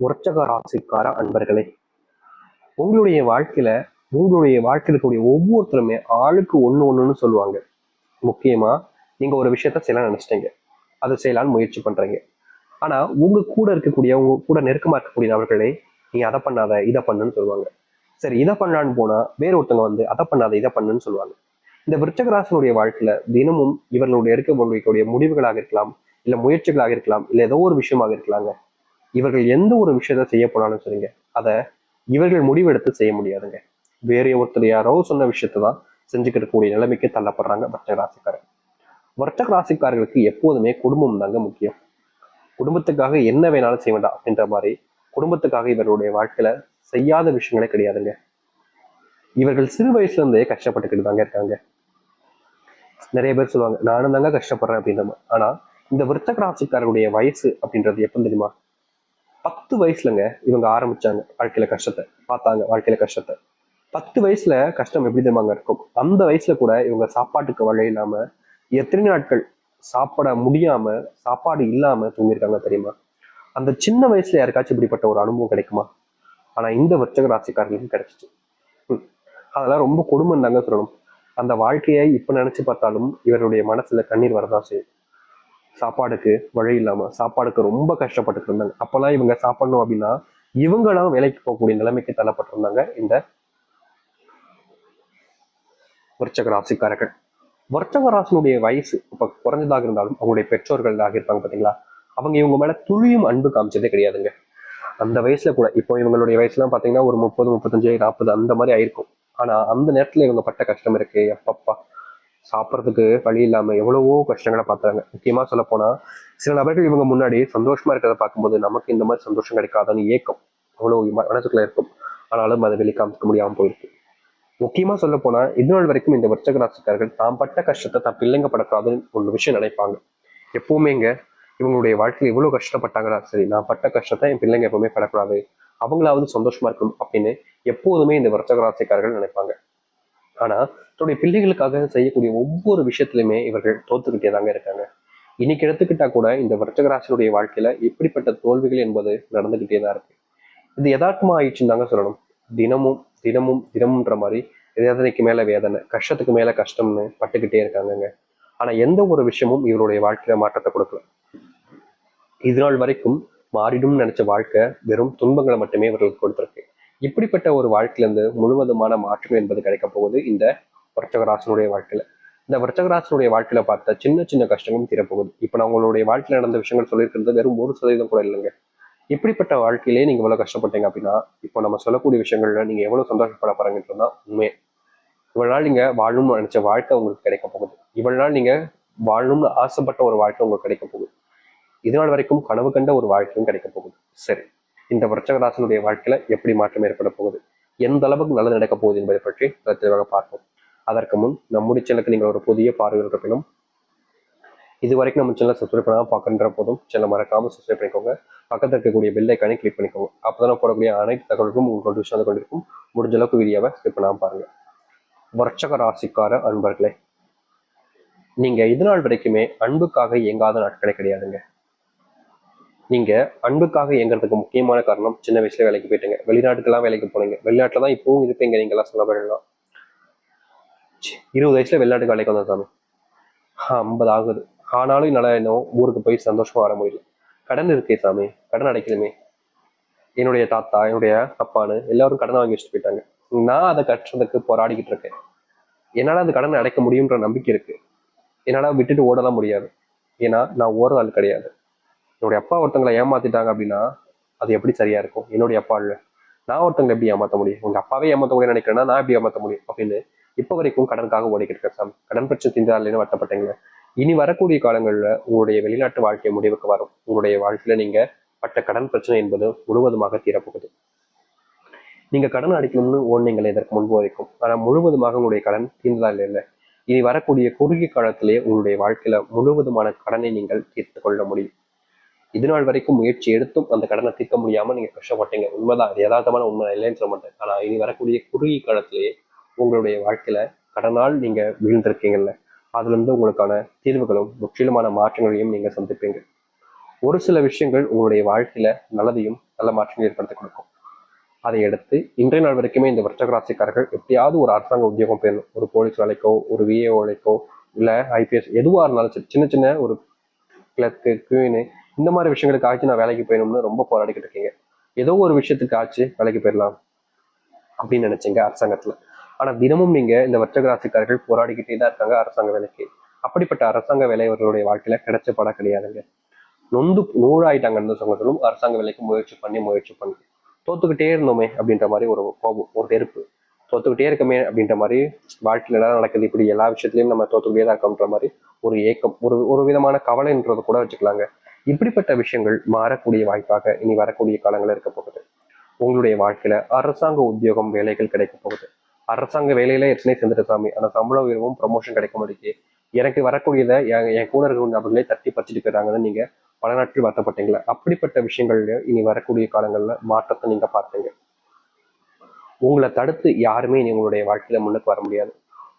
உற்சக ராசிக்கார அன்பர்களே உங்களுடைய வாழ்க்கையில உங்களுடைய வாழ்க்கையில் இருக்கக்கூடிய ஒவ்வொருத்தருமே ஆளுக்கு ஒண்ணு ஒண்ணுன்னு சொல்லுவாங்க. முக்கியமா நீங்க ஒரு விஷயத்த செய்யலாம் நினைச்சிட்டீங்க. அதை செய்யலாம்னு முயற்சி பண்றீங்க. ஆனா உங்க கூட இருக்கக்கூடிய உங்க கூட நெருக்கமா இருக்கக்கூடிய நபர்களே நீ அதை பண்ணாத இதை பண்ணுன்னு சொல்லுவாங்க. சரி இதை பண்ணலான்னு போனா வேற ஒருத்தவங்க வந்து அதை பண்ணாத இதை பண்ணுன்னு சொல்லுவாங்க. இந்த விருச்சகராசனுடைய வாழ்க்கையில தினமும் இவர்களுடைய எடுக்கக்கூடிய முடிவுகளாக இருக்கலாம் இல்ல முயற்சிகளாக இருக்கலாம் இல்ல ஏதோ ஒரு விஷயமாக இருக்கலாங்க. இவர்கள் எந்த ஒரு விஷயத்த செய்ய போனாலும் சரிங்க. அதை இவர்கள் முடிவெடுத்து செய்ய முடியாதுங்க. வேற ஒருத்தர் யாரோ சொன்ன விஷயத்தை தான் செஞ்சுக்கிட்டு கூடிய நிலைமைக்கு தள்ளப்படுறாங்க வர்த்தக ராசிக்காரர் வர்த்தக ராசிக்காரர்களுக்கு எப்போதுமே குடும்பம் தாங்க முக்கியம். குடும்பத்துக்காக என்ன வேணாலும் செய்ய வேண்டாம் அப்படின்ற மாதிரி குடும்பத்துக்காக இவர்களுடைய வாழ்க்கையில செய்யாத விஷயங்களே கிடையாதுங்க. இவர்கள் சிறு வயசுல இருந்தே கஷ்டப்பட்டுக்கிட்டு தாங்க இருக்காங்க. நிறைய பேர் சொல்லுவாங்க நானும் தாங்க கஷ்டப்படுறேன் அப்படின்ற மாதிரி. ஆனா இந்த விருத்தக ராசிக்காரருடைய வயசு அப்படின்றது எப்போ தெரியுமா? பத்து வயசுலங்க இவங்க ஆரம்பிச்சாங்க வாழ்க்கையில கஷ்டத்தை. பார்த்தாங்க வாழ்க்கையில கஷ்டத்தை. பத்து வயசுல கஷ்டம் எப்படி தெரியுமாங்க இருக்கும்? அந்த வயசுல கூட இவங்க சாப்பாட்டுக்கு வழி இல்லாம எத்தனை நாட்கள் சாப்பிட முடியாம சாப்பாடு இல்லாம தூங்கியிருக்காங்க தெரியுமா? அந்த சின்ன வயசுல யாருக்காச்சும் இப்படிப்பட்ட ஒரு அனுபவம் கிடைக்குமா? ஆனா இந்த வர்ச்சக ராசிக்காரர்களுக்கு கிடைச்சிச்சு. ம். அதெல்லாம் ரொம்ப கொடுமை தாங்க சொல்லணும். அந்த வாழ்க்கையை இப்ப நினைச்சு பார்த்தாலும் இவருடைய மனசுல கண்ணீர் வரதான் செய்யும். சாப்பாடுக்கு வழி இல்லாம சாப்பாடுக்கு ரொம்ப கஷ்டப்பட்டுட்டு இருந்தாங்க அப்பெல்லாம் இவங்க சாப்பிடணும் அப்படின்னா இவங்களாம் வேலைக்கு போகக்கூடிய நிலைமைக்கு தள்ளப்பட்டிருந்தாங்க இந்த விருச்சக ராசிக்காரர்கள். விருச்சக ராசினுடைய வயசு இப்ப குறைஞ்சதாக இருந்தாலும் அவங்களுடைய பெற்றோர்களாக இருப்பாங்க பாத்தீங்களா? அவங்க இவங்க மேல துளியும் அன்பு காமிச்சதே கிடையாதுங்க. அந்த வயசுல கூட இப்போ இவங்களுடைய வயசுலாம் பாத்தீங்கன்னா ஒரு முப்பது முப்பத்தஞ்சு நாற்பது அந்த மாதிரி ஆயிருக்கும். ஆனா அந்த நேரத்துல இவங்க பட்ட கஷ்டம் இருக்கு. எப்பப்பா சாப்பிட்றதுக்கு வழி இல்லாமல் எவ்வளவோ கஷ்டங்களை பார்த்தாங்க முக்கியமாக சொல்ல போனால் சில நபர்கள் இவங்க முன்னாடி சந்தோஷமாக இருக்கிறத பார்க்கும்போது நமக்கு இந்த மாதிரி சந்தோஷம் கிடைக்காதான்னு ஏக்கம். அவ்வளோ ம- மனசுக்குள்ள இருக்கும். ஆனாலும் அதை வெளிக்காமிக்க முடியாமல் போயிருக்கு. முக்கியமாக சொல்ல போனால் இது வரைக்கும் இந்த வர்த்தக ராசிக்காரர்கள் தாம் பட்ட கஷ்டத்தை தான் பிள்ளைங்க படக்கூடாதுன்னு ஒரு விஷயம் நினைப்பாங்க. எப்பவுமேங்க இவங்களுடைய வாழ்க்கையில் எவ்வளோ கஷ்டப்பட்டாங்களா சரி நான் பட்ட கஷ்டத்தை என் பிள்ளைங்க எப்பவுமே படக்கூடாது. அவங்களாவது சந்தோஷமா இருக்கணும் அப்படின்னு எப்போதுமே இந்த வர்த்தக ராசிக்காரர்கள் நினைப்பாங்க. ஆனா தன்னுடைய பிள்ளைகளுக்காக செய்யக்கூடிய ஒவ்வொரு விஷயத்திலுமே இவர்கள் தோத்துக்கிட்டே தாங்க இருக்காங்க. இன்னைக்கு எடுத்துக்கிட்டா கூட இந்த வர்த்தக வாழ்க்கையில இப்படிப்பட்ட தோல்விகள் என்பது நடந்துகிட்டே தான் இருக்கு. இது யதார்த்தமா ஆயிடுச்சுன்னு தாங்க சொல்லணும். தினமும் தினமும் தினமுன்ற மாதிரி வேதனைக்கு மேல வேதனை கஷ்டத்துக்கு மேல கஷ்டம்னு பட்டுக்கிட்டே இருக்காங்கங்க. ஆனா எந்த ஒரு விஷயமும் இவருடைய வாழ்க்கையில மாற்றத்தை கொடுக்கல. இது நாள் வரைக்கும் மாறிடும் நினைச்ச வாழ்க்கை வெறும் துன்பங்களை மட்டுமே இவர்களுக்கு கொடுத்துருக்கு. இப்படிப்பட்ட ஒரு வாழ்க்கையிலிருந்து முழுவதுமான மாற்றம் என்பது கிடைக்க போகுது இந்த வர்த்தகராசனுடைய வாழ்க்கையில. இந்த வர்த்தகராசனுடைய வாழ்க்கையில பார்த்த சின்ன சின்ன கஷ்டங்களும் தீரப்போகுது. இப்போ நான் உங்களுடைய வாழ்க்கையில நடந்த விஷயங்கள் சொல்லியிருக்கிறது வெறும் ஒரு சதவீதம் கூட இல்லைங்க. இப்படிப்பட்ட வாழ்க்கையிலே நீங்க இவ்வளவு கஷ்டப்பட்டீங்க அப்படின்னா இப்போ நம்ம சொல்லக்கூடிய விஷயங்கள்ல நீங்க எவ்வளவு சந்தோஷப்பட போறீங்கன்றது தான் உண்மை. இவ்வளவு நாள் நீங்க வாழணும்னு நினைச்ச வாழ்க்கை உங்களுக்கு கிடைக்க போகுது. இவ்வளவு நாள் நீங்க வாழணும்னு ஆசைப்பட்ட ஒரு வாழ்க்கை உங்களுக்கு கிடைக்க போகுது. இதனால் வரைக்கும் கனவு கண்ட ஒரு வாழ்க்கையும் கிடைக்க போகுது. சரி. இந்த விருச்சகராசனுடைய வாழ்க்கையில எப்படி மாற்றம் ஏற்பட போகுது? எந்த அளவுக்கு நல்லது நடக்க போகுது என்பதை பற்றி தெளிவாக பார்ப்போம். அதற்கு முன் நம்முடைய சேனலுக்கு நீங்கள் ஒரு புதிய பார்வையில் இருப்பினும் இது வரைக்கும் நம்ம சேனல் சப்ஸ்கிரைப் பண்ணாமல் பார்க்கின்ற போதும் சேனல் மறக்காம சப்ஸ்கிரைப் பண்ணிக்கோங்க. பக்கத்தில் இருக்கக்கூடிய பெல் ஐக்கானே கிளிக் பண்ணிக்கோங்க. அப்பதான் போடக்கூடிய அனைத்து தகவல்களும் உங்களுக்கு நோட்டிஃபிகேஷன் வந்து கொண்டிருக்கும். முடிஞ்ச அளவுக்கு வீடியோவை ஸ்கிப் பண்ணாமல் பாருங்க. வர்ச்சக ராசிக்கார அன்பர்களே நீங்க இது நாள் வரைக்குமே அன்புக்காக இயங்காத நாட்களே கிடையாதுங்க. நீங்கள் அன்புக்காக இயங்குறதுக்கு முக்கியமான காரணம் சின்ன வயசுல வேலைக்கு போயிட்டீங்க. வெளிநாட்டுக்கெல்லாம் வேலைக்கு போனீங்க. வெளிநாட்டில் தான் இப்பவும் இருப்பீங்க நீங்களாம் எல்லாம் சொல்ல போயிடலாம் இருபது வயசுல வெளிநாட்டுக்கு வேலைக்கு வந்தா ஐம்பது ஆகுது. ஆனாலும் என்னால் இன்னும் ஊருக்கு போய் சந்தோஷமா வர முடியல. கடன் இருக்கே சாமி. கடன் அடைக்கணுமே. என்னுடைய தாத்தா என்னுடைய அப்பான்னு எல்லாரும் கடன் வாங்கி வச்சுட்டு போயிட்டாங்க. நான் அதை கட்டுறதுக்கு போராடிக்கிட்டு இருக்கேன். என்னால் அந்த கடனை அடைக்க முடியுன்ற நம்பிக்கை இருக்கு. என்னால் விட்டுட்டு ஓடலாம் முடியாது. ஏன்னா நான் ஓடுற ஆள் கிடையாது. என்னுடைய அப்பா ஒருத்தங்களை ஏமாத்திட்டாங்க அப்படின்னா அது எப்படி சரியா இருக்கும்? என்னுடைய அப்பா இல்ல. நான் ஒருத்தங்களை எப்படி ஏமாத்த முடியும்? உங்க அப்பாவே ஏமாத்த முடியும் நினைக்கிறேன்னா நான் எப்படி ஏமாத்த முடியும்? அப்படின்னு இப்போ வரைக்கும் கடனுக்காக ஓடிக்கிட்டு இருக்கேன் சாமி. கடன் பிரச்சனை தீர்ந்தாலேன்னு வருத்தப்பட்டீங்க இனி வரக்கூடிய காலங்களில் உங்களுடைய வெளிநாட்டு வாழ்க்கை முடிவுக்கு வரும். உங்களுடைய வாழ்க்கையில நீங்க பட்ட கடன் பிரச்சனை என்பது முழுவதுமாக தீரப்போகுது. நீங்க கடன் அடிக்கணும்னு ஓடுனீங்களே இதற்கு முன்பு வரைக்கும். ஆனால் முழுவதுமாக உங்களுடைய கடன் தீர்ந்ததால் இல்லை. இனி வரக்கூடிய குறுகிய காலத்திலேயே உங்களுடைய வாழ்க்கையில முழுவதுமான கடனை நீங்கள் தீர்த்து கொள்ள முடியும். இது நாள் வரைக்கும் முயற்சி எடுத்தும் அந்த கடனை தீர்க்க முடியாமல் நீங்கள் கஷ்டப்பட்டீங்க. உண்மைதான். அது யதார்த்தமான உண்மை இல்லைன்னு சொல்ல மாட்டேன். ஆனால் இனி வரக்கூடிய குறுகிய காலத்திலேயே உங்களுடைய வாழ்க்கையில் கடனால் நீங்கள் விழுந்திருக்கீங்கல்ல அதுலேருந்து உங்களுக்கான தீர்வுகளும் முற்றிலுமான மாற்றங்களையும் நீங்கள் சந்திப்பீங்க. ஒரு சில விஷயங்கள் உங்களுடைய வாழ்க்கையில் நல்லதையும் நல்ல மாற்றங்கள் ஏற்படுத்தி கொடுக்கும். அதை அடுத்து இன்றைய நாள் வரைக்குமே இந்த விருச்சக எப்படியாவது ஒரு அரசாங்க உத்தியோகம் பெறணும். ஒரு போலீஸ் வேலைக்கோ ஒரு விஏ வேலைக்கோ இல்லை ஐபிஎஸ் எதுவாக இருந்தாலும் சரி சின்ன சின்ன ஒரு கிளர்க்கு க்யூனு இந்த மாதிரி விஷயங்களுக்கு ஆச்சு நான் வேலைக்கு போயணும்னு ரொம்ப போராடிக்கிட்டு இருக்கீங்க. ஏதோ ஒரு விஷயத்துக்கு ஆச்சு வேலைக்கு போயிடலாம் அப்படின்னு நினைச்சீங்க அரசாங்கத்துல. ஆனா தினமும் நீங்க இந்த வர்த்தக ராசிக்காரர்கள் போராடிக்கிட்டே தான் இருக்காங்க அரசாங்க வேலைக்கு. அப்படிப்பட்ட அரசாங்க வேலை அவர்களுடைய வாழ்க்கையில கிடைச்ச படம் கிடையாதுங்க. நொந்து நூறாயிட்டாங்கன்னு சொல்லும் அரசாங்க வேலைக்கு முயற்சி பண்ணி முயற்சி பண்ணி. தோத்துக்கிட்டே இருந்தோமே அப்படின்ற மாதிரி ஒரு கோபம் ஒரு நெருப்பு தோத்துக்கிட்டே இருக்கமே அப்படின்ற மாதிரி வாழ்க்கையில என்ன நடக்குது? இப்படி எல்லா விஷயத்துலயும் நம்ம தோத்துக்கிட்டே தான் இருக்கோம்ன்ற மாதிரி ஒரு ஏக்கம் ஒரு ஒரு விதமான கவலைன்றதை கூட வச்சுக்கலாங்க. இப்படிப்பட்ட விஷயங்கள் மாறக்கூடிய வாய்ப்பாக இனி வரக்கூடிய காலங்கள் இருக்க போகுது. உங்களுடைய வாழ்க்கையில அரசாங்க உத்தியோகம் வேலைகள் கிடைக்க போகுது. அரசாங்க வேலையில எத்தனை செஞ்சுட்டு சாமி? ஆனா சம்பள உயர்வும் ப்ரமோஷன் கிடைக்க மாட்டேங்குது எனக்கு வரக்கூடியதை என் என் கூட இருக்கிற நபர்களே தட்டி பறிச்சுட்டு போயிடுறாங்கன்னு நீங்க பல நாட்கள் வருத்தப்பட்டீங்களா? அப்படிப்பட்ட விஷயங்கள்ல இனி வரக்கூடிய காலங்கள்ல மாற்றத்தை நீங்க பார்த்தீங்க. உங்களை தடுத்து யாருமே இனி உங்களுடைய வாழ்க்கையில முன்னுக்கு வர முடியாது.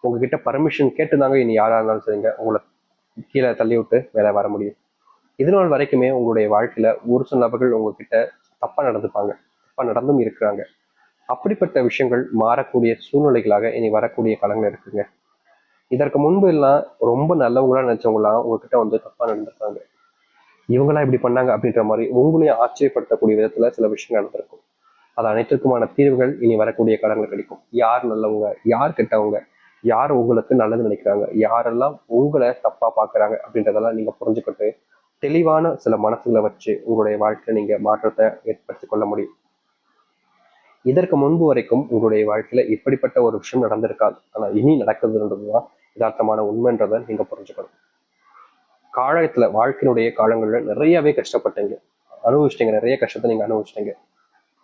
உங்ககிட்ட பர்மிஷன் கேட்டுதாங்க இனி யாரா இருந்தாலும் சரிங்க. உங்களை கீழே தள்ளி விட்டு வேலை வர முடியும். இது நாள் வரைக்குமே உங்களுடைய வாழ்க்கையில ஒரு சில நபர்கள் உங்ககிட்ட தப்பா நடந்துப்பாங்க. தப்பா நடந்தும் இருக்கிறாங்க. அப்படிப்பட்ட விஷயங்கள் மாறக்கூடிய சூழ்நிலைகளாக இனி வரக்கூடிய காலங்கள் இருக்குங்க. இதற்கு முன்பு எல்லாம் ரொம்ப நல்லவங்களா நினைச்சவங்களாம் உங்ககிட்ட வந்து தப்பா நடந்திருக்காங்க இவங்களாம் இப்படி பண்ணாங்க அப்படின்ற மாதிரி உங்களையும் ஆச்சரியப்படுத்தக்கூடிய விதத்துல சில விஷயங்கள் நடந்திருக்கும். அது அனைத்திற்குமான தீர்வுகள் இனி வரக்கூடிய காலங்கள் கிடைக்கும். யார் நல்லவங்க? யார் கெட்டவங்க? யார் உங்களுக்கு நல்லது நினைக்கிறாங்க? யாரெல்லாம் உங்களை தப்பா பாக்குறாங்க அப்படின்றதெல்லாம் நீங்க புரிஞ்சுக்கிட்டு தெளிவான சில மனசுகளை வச்சு உங்களுடைய வாழ்க்கையில நீங்க மாற்றத்தை ஏற்படுத்தி கொள்ள முடியும். இதற்கு முன்பு வரைக்கும் உங்களுடைய வாழ்க்கையில இப்படிப்பட்ட ஒரு விஷயம் நடந்திருக்காது. ஆனா இனி நடக்குதுன்றதுதான் யதார்த்தமான உண்மைன்றதை நீங்க புரிஞ்சுக்கணும். காலத்துல வாழ்க்கையினுடைய காலங்கள்ல நிறையவே கஷ்டப்பட்டீங்க. அனுபவிச்சிட்டீங்க நிறைய கஷ்டத்தை நீங்க அனுபவிச்சிட்டீங்க.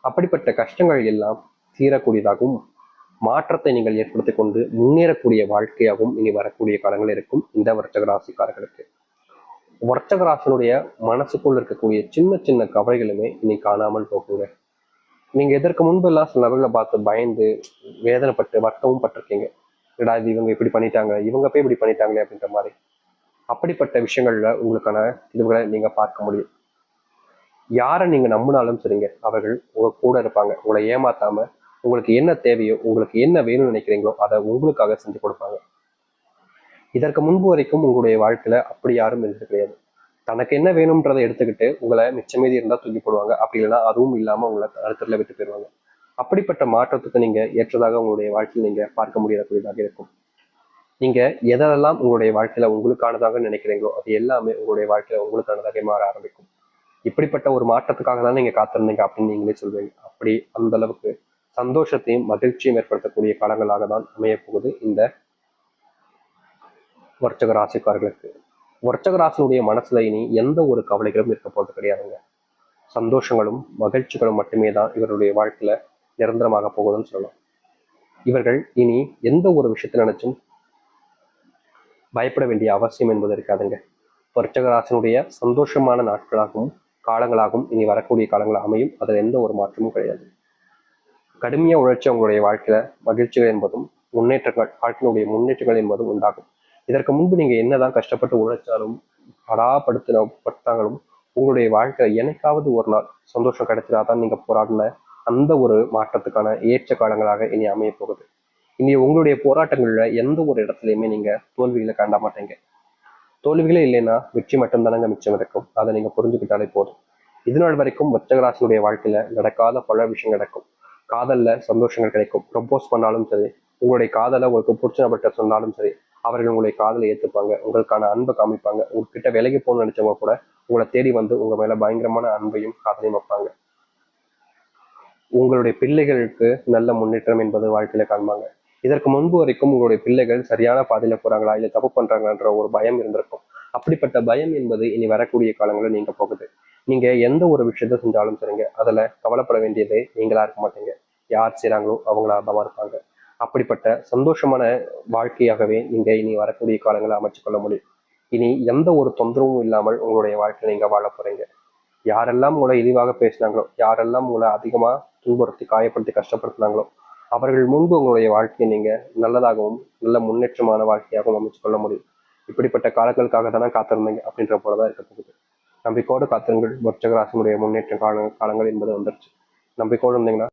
அப்படிப்பட்ட கஷ்டங்கள் எல்லாம் தீரக்கூடியதாகவும் மாற்றத்தை நீங்கள் ஏற்படுத்தி கொண்டு முன்னேறக்கூடிய வாழ்க்கையாகவும் இனி வரக்கூடிய காலங்கள் இருக்கும். இந்த வருஷ ராசிக்காரர்களுக்கு. வர்த்தகராசனுடைய மனசுக்குள்ள இருக்கக்கூடிய சின்ன சின்ன கவலைகளுமே இனி காணாமல் போகுங்க. நீங்க எதற்கு முன்பெல்லாம் சில நபர்களை பார்த்து பயந்து வேதனைப்பட்டு வருத்தமும் பட்டிருக்கீங்க. இடா இது இவங்க இப்படி பண்ணிட்டாங்க இவங்க போய் இப்படி பண்ணிட்டாங்களே அப்படின்ற மாதிரி. அப்படிப்பட்ட விஷயங்கள்ல உங்களுக்கான தீர்வுகளை நீங்க பார்க்க முடியும். யாரை நீங்க நம்பினாலும் சரிங்க அவர்கள் உங்க கூட இருப்பாங்க. உங்களை ஏமாத்தாம உங்களுக்கு என்ன தேவையோ உங்களுக்கு என்ன வேணும்னு நினைக்கிறீங்களோ அதை உங்களுக்காக செஞ்சு கொடுப்பாங்க. இதற்கு முன்பு வரைக்கும் உங்களுடைய வாழ்க்கையில அப்படி யாரும் இருந்தது கிடையாது. தனக்கு என்ன வேணும்ன்றதை எடுத்துக்கிட்டு உங்களை மிச்சமீதி இருந்தால் இருந்தா தூக்கி போடுவாங்க. அப்படி இல்லைன்னா அதுவும் இல்லாம உங்களை அடுத்தல விட்டு போயிடுவாங்க அப்படிப்பட்ட மாற்றத்துக்கு நீங்க ஏற்றதாக உங்களுடைய வாழ்க்கையில் நீங்க பார்க்க முடியக்கூடியதாக இருக்கும். நீங்க எதெல்லாம் உங்களுடைய வாழ்க்கையில உங்களுக்கானதாக நினைக்கிறீங்களோ அது எல்லாமே உங்களுடைய வாழ்க்கையில உங்களுக்கானதாக மாற ஆரம்பிக்கும். இப்படிப்பட்ட ஒரு மாற்றத்துக்காக தான் நீங்க காத்திருந்தீங்க அப்படின்னு நீங்களே சொல்வீங்க. அப்படி அந்த அளவுக்கு சந்தோஷத்தையும் மகிழ்ச்சியும் ஏற்படுத்தக்கூடிய காலங்களாக தான் அமையப்போகுது இந்த வர்த்தக ராசிக்காரர்களுக்கு. வர்த்தக ராசினுடைய மனசுல இனி எந்த ஒரு கவலைகளும் இருக்க போறது கிடையாதுங்க. சந்தோஷங்களும் மகிழ்ச்சிகளும் மட்டுமே தான் இவருடைய வாழ்க்கையில நிரந்தரமாக போகுதுன்னு சொல்லலாம். இவர்கள் இனி எந்த ஒரு விஷயத்தை நினைச்சும் பயப்பட வேண்டிய அவசியம் என்பது இருக்காதுங்க. வர்த்தகராசினுடைய சந்தோஷமான நாட்களாகவும் காலங்களாகவும் இனி வரக்கூடிய காலங்கள் அமையும். அதில் எந்த ஒரு மாற்றமும் கிடையாது. கடுமையாக உழைச்சி அவங்களுடைய வாழ்க்கையில மகிழ்ச்சிகள் என்பதும் முன்னேற்றங்கள் வாழ்க்கையினுடைய முன்னேற்றங்கள் என்பதும் உண்டாகும். இதற்கு முன்பு நீங்க என்னதான் கஷ்டப்பட்டு உழைச்சாலும் படாப்படுத்தின பட்டாங்களும் உங்களுடைய வாழ்க்கை என்னைக்காவது ஒரு நாள் சந்தோஷம் கிடைச்சிடாதான் நீங்க போராடின அந்த ஒரு மாற்றத்துக்கான ஏற்ற காலங்களாக இனி அமைய போகுது இனி உங்களுடைய போராட்டங்கள்ல எந்த ஒரு இடத்துலையுமே நீங்க தோல்விகளை காண்ட மாட்டீங்க. தோல்விகளே இல்லைன்னா வெற்றி மட்டும்தானங்க மிச்சம் இருக்கும். அதை நீங்க புரிஞ்சுக்கிட்டாலே போதும். இது நாள் வரைக்கும் வச்சகராசனுடைய வாழ்க்கையில நடக்காத பல விஷயம் நடக்கும். காதல்ல சந்தோஷங்கள் கிடைக்கும். ப்ரப்போஸ் பண்ணாலும் சரி உங்களுடைய காதலை உங்களுக்கு பிடிச்ச நபர்கிட்ட சொன்னாலும் சரி அவர்கள் உங்களுடைய காதலை ஏற்றுப்பாங்க உங்களுக்கான அன்பை காமிப்பாங்க. உங்ககிட்ட விலைக்கு போகணும்னு நினைச்சவங்க கூட உங்களை தேடி வந்து உங்க மேல பயங்கரமான அன்பையும் காதலையும் வைப்பாங்க. உங்களுடைய பிள்ளைகளுக்கு நல்ல முன்னேற்றம் என்பது வாழ்க்கையில காண்பாங்க. இதற்கு முன்பு வரைக்கும் உங்களுடைய பிள்ளைகள் சரியான பாதையில போறாங்களா இல்ல தப்பு பண்றாங்கன்ற ஒரு பயம் இருந்திருக்கும். அப்படிப்பட்ட பயம் என்பது இனி வரக்கூடிய காலங்களில் நீங்க போகுது. நீங்க எந்த ஒரு விஷயத்த செஞ்சாலும் சரிங்க. அதுல கவலைப்பட வேண்டியது நீங்களா இருக்க மாட்டீங்க. யார் செய்றாங்களோ அவங்களா தான் இருப்பாங்க. அப்படிப்பட்ட சந்தோஷமான வாழ்க்கையாகவே நீங்க இனி வரக்கூடிய காலங்களை அமைச்சுக்கொள்ள முடியும். இனி எந்த ஒரு தொந்தரவும் இல்லாமல் உங்களுடைய வாழ்க்கையை நீங்க வாழ போறீங்க. யாரெல்லாம் உங்களை இழிவாக பேசினாங்களோ யாரெல்லாம் உங்களை அதிகமா துன்புறுத்தி காயப்படுத்தி கஷ்டப்படுத்தினாங்களோ அவர்கள் முன்பு உங்களுடைய வாழ்க்கையை நீங்க நல்லதாகவும் நல்ல முன்னேற்றமான வாழ்க்கையாகவும் அமைச்சு கொள்ள முடியும். இப்படிப்பட்ட காலங்களுக்காக தானே காத்திருந்தீங்க அப்படின்ற போலதான் இருக்க போகுது. நம்பிக்கோடு காத்திருங்கள். விருச்சக முன்னேற்ற கால காலங்கள் என்பது வந்துருச்சு. நம்பிக்கோடு இருந்தீங்கன்னா